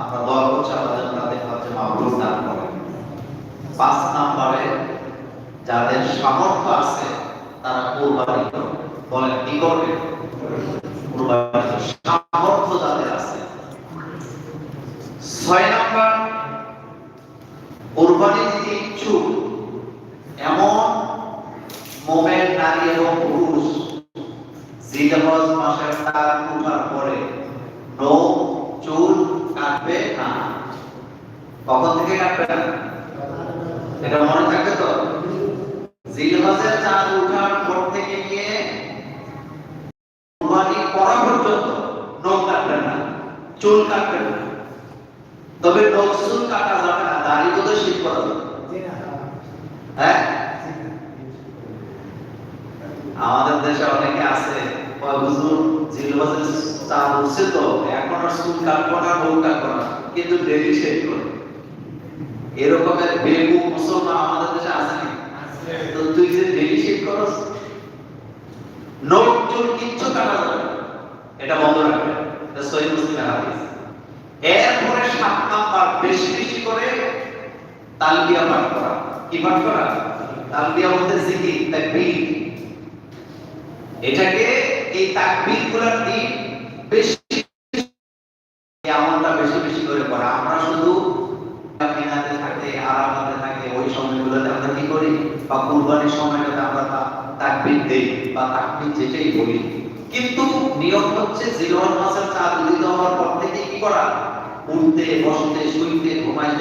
আমরা দোয়া করছি আল্লাহ তাদের হাতে মাহবুব দান করেন পাঁচ নম্বরে যাদের সামর্থ্য আছে, তারা কোরবানি করবে বলেন, কি সামর্থ্য যাদের আছে। ছয় নম্বর, কোরবানি দিতে ইচ্ছুক, এমন মোমেন্ট নারী এবং পুরুষ জিলহজ মাসের তার উঠার পরে নখ চুল কাটবে না। কখন থেকে কাটবে? না এটা মনে থাকবে তো? জিলহজের চাঁদ উঠার পর থেকে নিয়ে কুরবানি করা পর্যন্ত নখ কাটবেন না, চুল কাটবেন না। তবে নখ, চুল কাটা যাবে না, দাড়ি তো শীত করা যাবে হ্যাঁ? আমাদের দেশে অনেকে আছে হুজুর, জিলহজের চাঁদ উঠছে তো এখন আর চুল কাটবো না নখ কাটবো না কিন্তু ডেলি শেভ করে। এরকমের বেগু মুসলমান আমাদের দেশে আছে না তো তুই যে ডেলি শেভ করস নোট চুল কিচ্ছু কাটা যাবে এটা বন্ধ রাখবে। সহি মুসলিমের হাদিস। এরপরে সাত নাম্বার বেশি বেশি করে তালবিয়া পাঠ করা। কি পাঠ করা? তালবিয়া বলতে জিকির তাকবীর। এটাকে এই তাকবীরগুলার দিন বেশি আমলটা বেশি বেশি করে করা আমরা শুধু মিনাতে থাকে আরামাতে থাকে, ওই সময়গুলোতে আমরা কি করি? বা কুরবানির সময়টাতে আমরা তাকবির দেই বা তাকবির যেটাই বলি। কিন্তু নিয়ম হচ্ছে জিরোন মাসের চাঁদ উদিত হওয়ার পর থেকে কি করা? উঠতে, বসতে, শুইতে, ঘুমাইতে